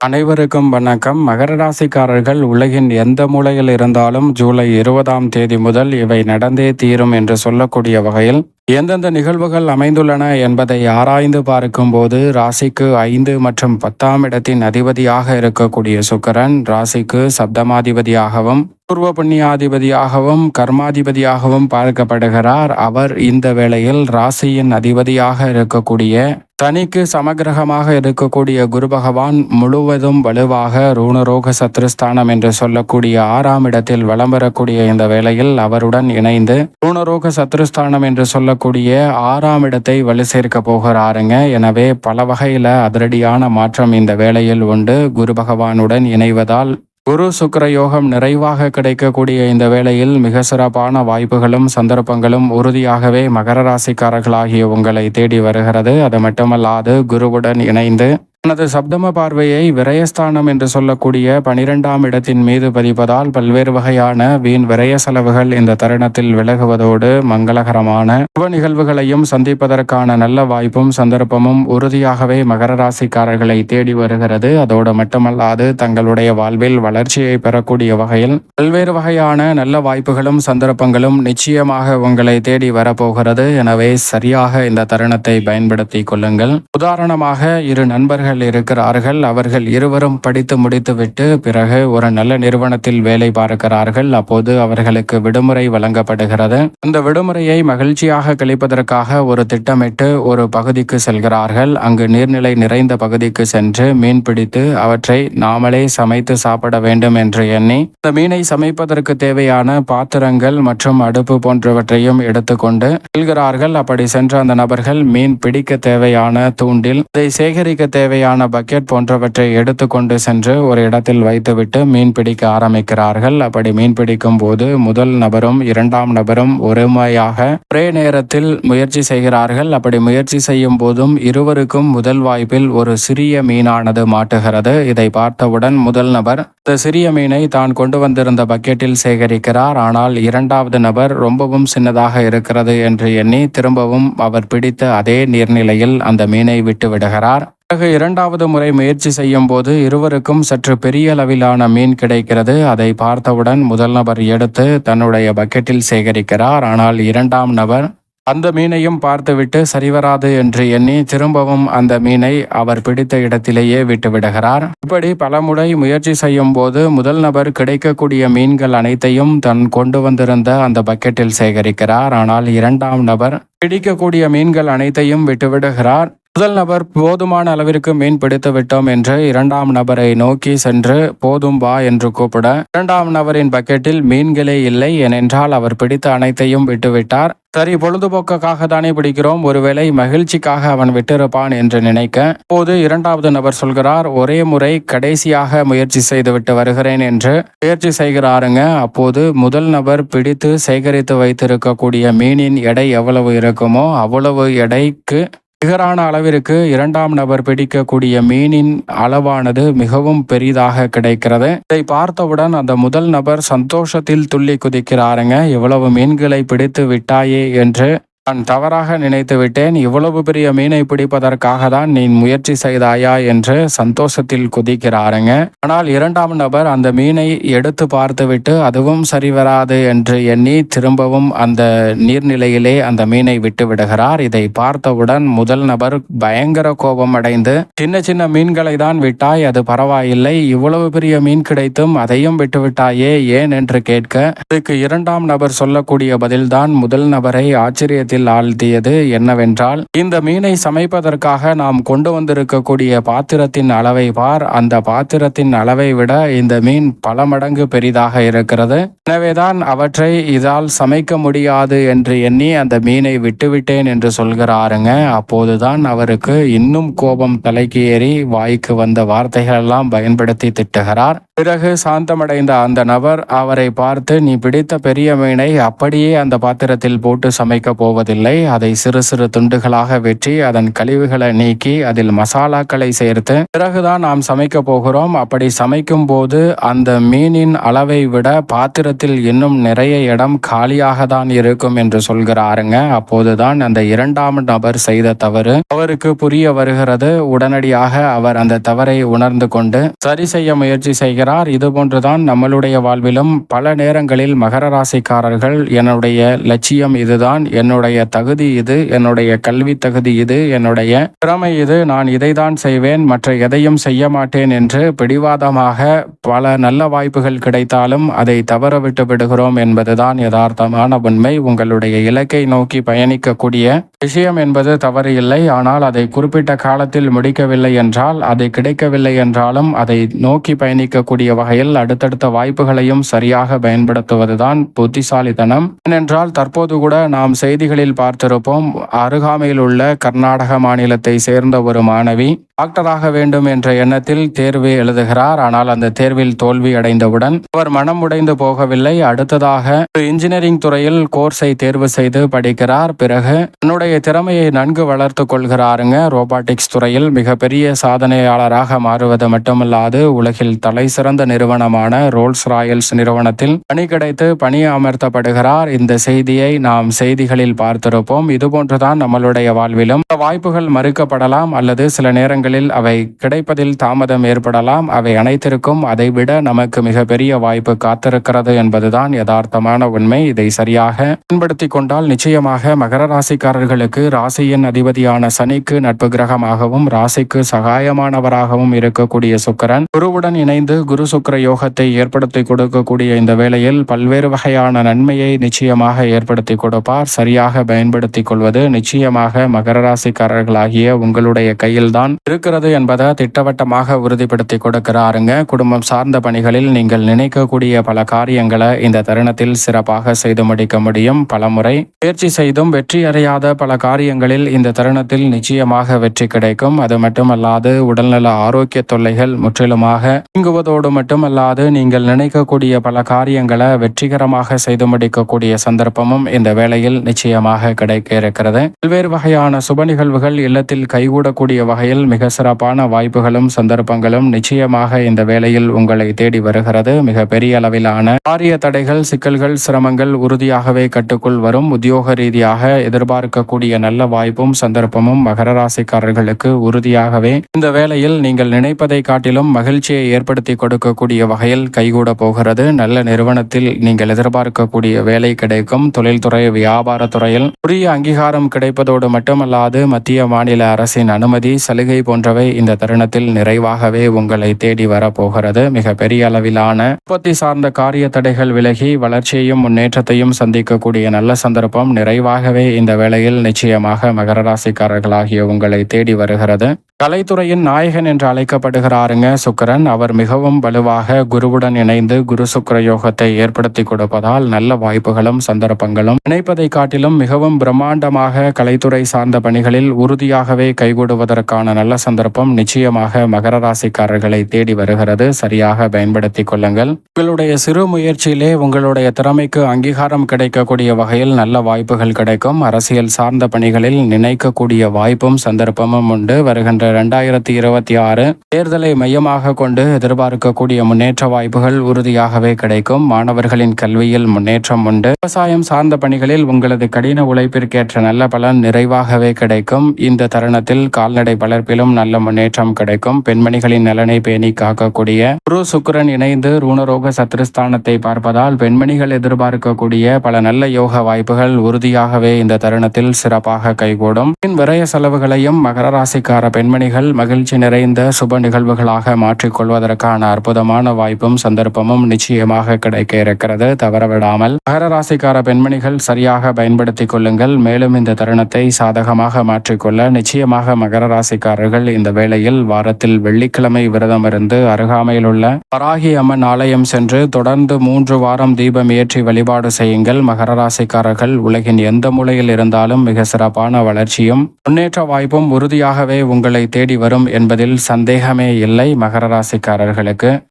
அனைவருக்கும் வணக்கம். மகர ராசிக்காரர்கள் உலகின் எந்த மூலையில் இருந்தாலும் ஜூலை இருபதாம் தேதி முதல் இவை நடந்தே தீரும் என்று சொல்லக்கூடிய வகையில் எந்தெந்த நிகழ்வுகள் அமைந்துள்ளன என்பதை ஆராய்ந்து பார்க்கும்போது ராசிக்கு ஐந்து மற்றும் பத்தாம் இடத்தின் அதிபதியாக இருக்கக்கூடிய சுக்கரன் ராசிக்கு சப்தமாதிபதியாகவும் பூர்வ புண்ணியாதிபதியாகவும் கர்மாதிபதியாகவும் பார்க்கப்படுகிறார். அவர் இந்த வேளையில் ராசியின் அதிபதியாக இருக்கக்கூடிய தனிக்கு சமகிரகமாக இருக்கக்கூடிய குரு பகவான் முழுவதும் வலுவாக ரூணரோக சத்ருஸ்தானம் என்று சொல்லக்கூடிய ஆறாம் இடத்தில் வலம் வரக்கூடிய இந்த வேளையில் அவருடன் இணைந்து ரூணரோக சத்ருஸ்தானம் என்று சொல்லக்கூடிய ஆறாம் இடத்தை வலு சேர்க்க போகிறாருங்க. எனவே பல வகையில அதிரடியான மாற்றம் இந்த வேளையில் உண்டு. குரு பகவானுடன் இணைவதால் குரு சுக்கர யோகம் நிறைவாக கிடைக்கக்கூடிய இந்த வேளையில் மிக சிறப்பான வாய்ப்புகளும் சந்தர்ப்பங்களும் உறுதியாகவே மகர ராசிக்காரர்களாகிய உங்களை தேடி வருகிறது. அது மட்டுமல்லாது குருவுடன் இணைந்து தனது சப்தம பார்வையை விரயஸ்தானம் என்று சொல்லக்கூடிய பனிரெண்டாம் இடத்தின் மீது பதிப்பதால் பல்வேறு வகையான வீண் விரய செலவுகள் இந்த தருணத்தில் விலகுவதோடு மங்களகரமான சுப நிகழ்வுகளையும் சந்திப்பதற்கான நல்ல வாய்ப்பும் சந்தர்ப்பமும் உறுதியாகவே மகர ராசிக்காரர்களை தேடி வருகிறது. அதோடு மட்டுமல்லாது தங்களுடைய வாழ்வில் வளர்ச்சியை பெறக்கூடிய வகையில் பல்வேறு வகையான நல்ல வாய்ப்புகளும் சந்தர்ப்பங்களும் நிச்சயமாக உங்களை தேடி வரப்போகிறது. எனவே சரியாக இந்த தருணத்தை பயன்படுத்திக் கொள்ளுங்கள். உதாரணமாக இரு நண்பர்கள் நண்பர்கள் இருக்கிறார்கள். அவர்கள் இருவரும் படித்து முடித்துவிட்டு பிறகு ஒரு நல்ல நிறுவனத்தில் வேலை பார்க்கிறார்கள். அப்போது அவர்களுக்கு விடுமுறை வழங்கப்படுகிறது. அந்த விடுமுறையை மகிழ்ச்சியாக கழிப்பதற்காக ஒரு திட்டமிட்டு ஒரு பகுதிக்கு செல்கிறார்கள். அங்கு நீர்நிலை நிறைந்த பகுதிக்கு சென்று மீன் பிடித்து அவற்றை நாமளே சமைத்து சாப்பிட வேண்டும் என்று எண்ணி அந்த மீனை சமைப்பதற்கு தேவையான பாத்திரங்கள் மற்றும் அடுப்பு போன்றவற்றையும் எடுத்துக்கொண்டு செல்கிறார்கள். அப்படி சென்ற அந்த நபர்கள் மீன் பிடிக்க தேவையான தூண்டில் அதை சேகரிக்க தேவை தேவையான பக்கெட் போன்றவற்றை எடுத்துக்கொண்டு சென்று ஒரு இடத்தில் வைத்துவிட்டு மீன் பிடிக்க ஆரம்பிக்கிறார்கள். அப்படி மீன் பிடிக்கும் போது முதல் நபரும் இரண்டாம் நபரும் ஒருமையாக ஒரே நேரத்தில் முயற்சி செய்கிறார்கள். அப்படி முயற்சி செய்யும் போதும் இருவருக்கும் முதல் வாய்ப்பில் ஒரு சிறிய மீனானது மாட்டுகிறது. இதை பார்த்தவுடன் முதல் நபர் இந்த சிறிய மீனை தான் கொண்டு வந்திருந்த பக்கெட்டில் சேகரிக்கிறார். ஆனால் இரண்டாவது நபர் ரொம்பவும் சின்னதாக இருக்கிறது என்று எண்ணி திரும்பவும் அவர் பிடித்த அதே நீர்நிலையில் அந்த மீனை விட்டு விடுகிறார். பிறகு இரண்டாவது முறை முயற்சி செய்யும் போது இருவருக்கும் சற்று பெரிய அளவிலான மீன் கிடைக்கிறது. அதை பார்த்தவுடன் முதல் நபர் எடுத்து தன்னுடைய பக்கெட்டில் சேகரிக்கிறார். ஆனால் இரண்டாம் நபர் அந்த மீனையும் பார்த்துவிட்டு சரிவராது என்று எண்ணி திரும்பவும் அந்த மீனை அவர் பிடித்த இடத்திலேயே விட்டுவிடுகிறார் இப்படி பலமுறை முயற்சி செய்யும் போது முதல் நபர் கிடைக்கக்கூடிய மீன்கள் அனைத்தையும் தன் கொண்டு வந்திருந்த அந்த பக்கெட்டில் சேகரிக்கிறார். ஆனால் இரண்டாம் நபர் பிடிக்கக்கூடிய மீன்கள் அனைத்தையும் விட்டுவிடுகிறார் முதல் நபர் போதுமான அளவிற்கு மீன் பிடித்து விட்டோம் என்று இரண்டாம் நபரை நோக்கி சென்று போதும் வா என்று கூப்பிட இரண்டாம் நபரின் பக்கெட்டில் மீன்களே இல்லை ஏனென்றால் அவர் பிடித்த அனைத்தையும் விட்டுவிட்டார். சரி பொழுதுபோக்குக்காக தானே பிடிக்கிறோம். ஒருவேளை மகிழ்ச்சிக்காக அவன் விட்டிருப்பான் என்று நினைக்க போது இரண்டாவது நபர் சொல்கிறார் ஒரே முறை கடைசியாக முயற்சி செய்துவிட்டு வருகிறேன் என்று முயற்சி செய்கிறாருங்க. அப்போது முதல் நபர் பிடித்து சேகரித்து வைத்திருக்கக்கூடிய மீனின் எடை எவ்வளவு இருக்குமோ அவ்வளவு எடைக்கு நிகரான அளவிற்கு இரண்டாம் நபர் பிடிக்கக்கூடிய மீனின் அளவானது மிகவும் பெரிதாக கிடைக்கிறது. இதை பார்த்தவுடன் அந்த முதல் நபர் சந்தோஷத்தில் துள்ளி குதிக்கிறாருங்க. எவ்வளவு மீன்களை பிடித்து விட்டாயே என்று நான் தவறாக நினைத்து விட்டேன். இவ்வளவு பெரிய மீனை பிடிப்பதற்காக தான் நீ முயற்சி செய்தாயா என்று சந்தோஷத்தில் குதிக்கிறாருங்க. ஆனால் இரண்டாம் நபர் அந்த மீனை எடுத்து பார்த்துவிட்டு அதுவும் சரிவராது என்று எண்ணி திரும்பவும் அந்த நீர்நிலையிலே அந்த மீனை விட்டு விடுகிறார். இதை பார்த்தவுடன் முதல் நபர் பயங்கர கோபம் அடைந்து சின்ன சின்ன மீன்களை தான் விட்டாய் அது பரவாயில்லை. இவ்வளவு பெரிய மீன் கிடைத்தும் அதையும் விட்டுவிட்டாயே ஏன்? என்று கேட்க இதுக்கு இரண்டாம் நபர் சொல்லக்கூடிய பதில்தான் முதல் நபரை ஆச்சரியத்தில் ஆச்சரியத்தில் ஆழ்த்தியது என்னவென்றால் இந்த மீனை சமைப்பதற்காக நாம் கொண்டு வந்திருக்கக்கூடிய பாத்திரத்தின் அளவை பார். அந்த பாத்திரத்தின் அளவை விட இந்த மீன் பல மடங்கு பெரிதாக இருக்கிறது. எனவேதான் அவற்றை இதால் சமைக்க முடியாது என்று எண்ணி அந்த மீனை விட்டுவிட்டேன் என்று சொல்கிறாருங்க. அப்போதுதான் அவருக்கு இன்னும் கோபம் தலைக்கு ஏறி வாய்க்கு வந்த வார்த்தைகள் எல்லாம் பயன்படுத்தி திட்டுகிறார். பிறகு சாந்தமடைந்த அந்த நபர் அவரை பார்த்து நீ பிடித்த பெரிய மீனை அப்படியே அந்த பாத்திரத்தில் போட்டு சமைக்க போவது போவதில்லை அதை சிறு சிறு துண்டுகளாக வெற்றி அதன் கழிவுகளை நீக்கி அதில் மசாலாக்களை சேர்த்து பிறகுதான் நாம் சமைக்க போகிறோம். அப்படி சமைக்கும் போது அந்த மீனின் அளவை விட பாத்திரத்தில் இன்னும் நிறைய இடம் காலியாக தான் இருக்கும் என்று சொல்கிறாருங்க. அப்போதுதான் அந்த இரண்டாம் நபர் செய்த தவறு அவருக்கு புரிய வருகிறது. உடனடியாக அவர் அந்த தவறை உணர்ந்து கொண்டு சரி செய்ய முயற்சி செய்கிறார். இது போன்றுதான் நம்மளுடைய வாழ்விலும் பல நேரங்களில் மகர ராசிக்காரர்கள் என்னுடைய லட்சியம் இதுதான். என்னுடைய தகுதி இது என்னுடைய கல்வி தகுதி இது என்னுடைய திறமை இது நான் இதை தான் செய்வேன் மற்ற எதையும் செய்ய மாட்டேன் என்று பிடிவாதமாக பல நல்ல வாய்ப்புகள் கிடைத்தாலும் அதை தவற விட்டு விடுகிறோம் என்பதுதான் யதார்த்தமான உண்மை. உங்களுடைய இலக்கை நோக்கி பயணிக்கக்கூடிய விஷயம் என்பது தவறு இல்லை. ஆனால் அதை குறிப்பிட்ட காலத்தில் முடிக்கவில்லை என்றால் அதை கிடைக்கவில்லை என்றாலும் அதை நோக்கி பயணிக்கக்கூடிய வகையில் அடுத்தடுத்த வாய்ப்புகளையும் சரியாக பயன்படுத்துவதுதான் புத்திசாலித்தனம். ஏனென்றால் தற்போது கூட நாம் செய்திகளில் பார்த்திருப்போம். அருகாமையில் உள்ள கர்நாடக மாநிலத்தை சேர்ந்த ஒரு மாணவி டாக்டராக வேண்டும் என்ற எண்ணத்தில் தேர்வு எழுதுகிறார். ஆனால் அந்த தேர்வில் தோல்வி அடைந்தவுடன் அவர் மனம் உடைந்து போகவில்லை. அடுத்ததாக ஒரு இன்ஜினியரிங் துறையில் கோர்ஸை தேர்வு செய்து படிக்கிறார். பிறகு தன்னுடைய திறமையை நன்கு வளர்த்து கொள்கிறாருங்க. ரோபாட்டிக்ஸ் துறையில் மிகப்பெரிய சாதனையாளராக மாறுவது மட்டுமல்லாது உலகில் தலை சிறந்த நிறுவனமான ரோல்ஸ் ராயல்ஸ் நிறுவனத்தில் பணி கிடைத்து பணி அமர்த்தப்படுகிறார். இந்த செய்தியை நாம் செய்திகளில் பார்த்திருப்போம். இதுபோன்றுதான் நம்மளுடைய வாழ்விலும். வாய்ப்புகள் மறுக்கப்படலாம் அல்லது சில நேரங்களில் அவை கிடைப்பதில் தாமதம் ஏற்படலாம். அவை அனைத்திற்கும் அதைவிட நமக்கு மிகப்பெரிய வாய்ப்பு காத்திருக்கிறது என்பதுதான் யதார்த்தமான உண்மை. இதை சரியாக பயன்படுத்தி கொண்டால் நிச்சயமாக மகர ராசிக்காரர்களுக்கு ராசியின் அதிபதியான சனிக்கு நட்பு கிரகமாகவும் ராசிக்கு சகாயமானவராகவும் இருக்கக்கூடிய சுக்கரன் குருவுடன் இணைந்து குரு சுக்கர யோகத்தை ஏற்படுத்தி கொடுக்கக்கூடிய இந்த வேளையில் பல்வேறு வகையான நன்மையை நிச்சயமாக ஏற்படுத்தி கொடுப்பார். சரியாக பயன்படுத்திக் கொள்வது நிச்சயமாக மகர ராசிக்காரர்களாகிய உங்களுடைய கையில்தான். இருக்கிறது என்பதை திட்டவட்டமாக உறுதிப்படுத்தி கொடுக்கிறாருங்க. குடும்பம் சார்ந்த பணிகளில் நீங்கள் நினைக்கக்கூடிய பல காரியங்களை இந்த தருணத்தில் சிறப்பாக செய்து முடிக்க முடியும். பலமுறை முயற்சி செய்தும் வெற்றி அடையாத பல காரியங்களில் இந்த தருணத்தில் நிச்சயமாக வெற்றி கிடைக்கும். அது மட்டுமல்லாது உடல்நல ஆரோக்கிய தொல்லைகள் முற்றிலுமாக நீங்குவதோடு மட்டுமல்லாது நீங்கள் நினைக்கக்கூடிய பல காரியங்களை வெற்றிகரமாக செய்து முடிக்கக்கூடிய சந்தர்ப்பமும் இந்த வேளையில் நிச்சயமாக கிடைக்க இருக்கிறது. பல்வேறு வகையான சுப நிகழ்வுகள் இல்லத்தில் கைகூடக்கூடிய வகையில் மிக மிக சிறப்பான வாய்ப்புகளும் சந்தர்ப்பங்களும் நிச்சயமாக இந்த வேளையில் உங்களை தேடி வருகிறது. மிக பெரிய அளவிலான காரிய தடைகள் சிக்கல்கள் சிரமங்கள் உறுதியாகவே கட்டுக்குள் வரும். உத்தியோக ரீதியாக எதிர்பார்க்கக்கூடிய நல்ல வாய்ப்பும் சந்தர்ப்பமும் மகர ராசிக்காரர்களுக்கு உறுதியாகவே இந்த வேளையில் நீங்கள் நினைப்பதை காட்டிலும் மகிழ்ச்சியை ஏற்படுத்தி கொடுக்கக்கூடிய வகையில் கைகூட போகிறது. நல்ல நிறுவனத்தில் நீங்கள் எதிர்பார்க்கக்கூடிய வேலை கிடைக்கும். தொழில்துறை வியாபாரத்துறையில் உரிய அங்கீகாரம் கிடைப்பதோடு மட்டுமல்லாது மத்திய மாநில அரசின் அனுமதி சலுகை போன்றவை இந்த தருணத்தில் நிறைவாகவே உங்களை தேடி வரப்போகிறது. மிக பெரிய அளவிலான உற்பத்தி சார்ந்த காரிய தடைகள் விலகி வளர்ச்சியையும் முன்னேற்றத்தையும் சந்திக்கக்கூடிய நல்ல சந்தர்ப்பம் நிறைவாகவே இந்த வேளையில் நிச்சயமாக மகர ராசிக்காரர்களாகிய உங்களை தேடி வருகிறது. கலைத்துறையின் நாயகன் என்று அழைக்கப்படுகிறாருங்க சுக்கரன். அவர் மிகவும் வலுவாக குருவுடன் இணைந்து குரு சுக்கர யோகத்தை ஏற்படுத்தி கொடுப்பதால் நல்ல வாய்ப்புகளும் சந்தர்ப்பங்களும் நினைப்பதை காட்டிலும் மிகவும் பிரம்மாண்டமாக கலைத்துறை சார்ந்த பணிகளில் உறுதியாகவே கைகூடுவதற்கான நல்ல சந்தர்ப்பம் நிச்சயமாக மகர ராசிக்காரர்களை தேடி வருகிறது. சரியாக பயன்படுத்திக் கொள்ளுங்கள். உங்களுடைய சிறு முயற்சியிலே உங்களுடைய திறமைக்கு அங்கீகாரம் கிடைக்கக்கூடிய வகையில் நல்ல வாய்ப்புகள் கிடைக்கும். அரசியல் சார்ந்த பணிகளில் நினைக்கக்கூடிய வாய்ப்பும் சந்தர்ப்பமும் உண்டு. வருகின்ற இரண்டாயிரத்தி இருபத்தி ஆறு தேர்தலை மையமாக கொண்டு எதிர்பார்க்கக்கூடிய முன்னேற்ற வாய்ப்புகள் உறுதியாகவே கிடைக்கும். மாணவர்களின் கல்வியில் முன்னேற்றம் உண்டு. விவசாயம் சார்ந்த பணிகளில் உங்களது கடின உழைப்பிற்கேற்ற நல்ல பலன் நிறைவாகவே கிடைக்கும். இந்த தருணத்தில் கால்நடை வளர்ப்பிலும் நல்ல முன்னேற்றம் கிடைக்கும். பெண்மணிகளின் நலனை பேணி காக்கக்கூடிய குரு சுக்கிரன் இணைந்து ரூணரோக சத்ருஸ்தானத்தை பார்ப்பதால் பெண்மணிகள் எதிர்பார்க்கக்கூடிய பல நல்ல யோக வாய்ப்புகள் உறுதியாகவே இந்த தருணத்தில் சிறப்பாக கைகூடும். பின் விரய செலவுகளையும் மகர ராசிக்கார பெண்மணிகள் மகிழ்ச்சி நிறைந்த சுப நிகழ்வுகளாக மாற்றிக்கொள்வதற்கான அற்புதமான வாய்ப்பும் சந்தர்ப்பமும் நிச்சயமாக கிடைக்க இருக்கிறது. தவறவிடாமல் மகர ராசிக்கார பெண்மணிகள் சரியாக பயன்படுத்திக் கொள்ளுங்கள். மேலும் இந்த தருணத்தை சாதகமாக மாற்றிக்கொள்ள நிச்சயமாக மகர ராசிக்காரர்கள் இந்த வேளையில் வாரத்தில் வெள்ளிக்கிழமை விரதம் இருந்து அருகாமையில் உள்ள பராகி அம்மன் ஆலயம் சென்று தொடர்ந்து மூன்று வாரம் தீபம் ஏற்றி வழிபாடு செய்யுங்கள். மகர ராசிக்காரர்கள் உலகின் எந்த மூலையில் இருந்தாலும் மிக சிறப்பான வளர்ச்சியும் முன்னேற்ற வாய்ப்பும் உறுதியாகவே உங்களை தேடி வரும் என்பதில் சந்தேகமே இல்லை மகர ராசிக்காரர்களுக்கு.